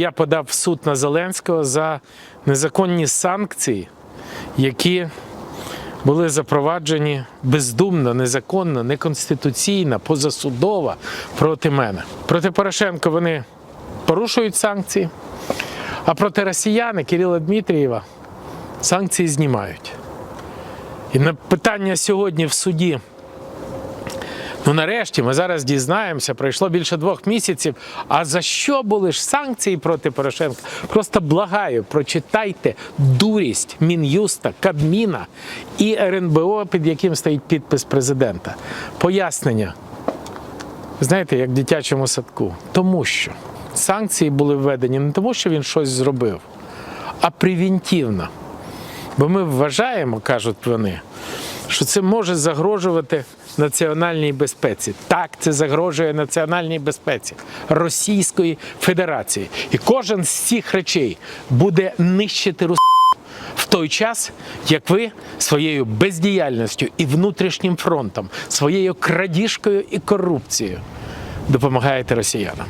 Я подав в суд на Зеленського за незаконні санкції, які були запроваджені бездумно, незаконно, неконституційно, позасудово проти мене. Проти Порошенка вони порушують санкції, а проти росіяни Кирила Дмитрієва санкції знімають. І на питання сьогодні в суді. Ну, нарешті, ми зараз дізнаємося, пройшло більше двох місяців. А за що були ж санкції проти Порошенка? Просто благаю, прочитайте дурість Мін'юста, Кабміна і РНБО, під яким стоїть підпис президента. Пояснення. Знаєте, як в дитячому садку. Тому що санкції були введені не тому, що він щось зробив, а превентивно. Бо ми вважаємо, кажуть вони, що це може загрожувати національній безпеці. Так, це загрожує національній безпеці Російської Федерації. І кожен з цих речей буде нищити Рус в той час, як ви своєю бездіяльністю і внутрішнім фронтом, своєю крадіжкою і корупцією допомагаєте росіянам.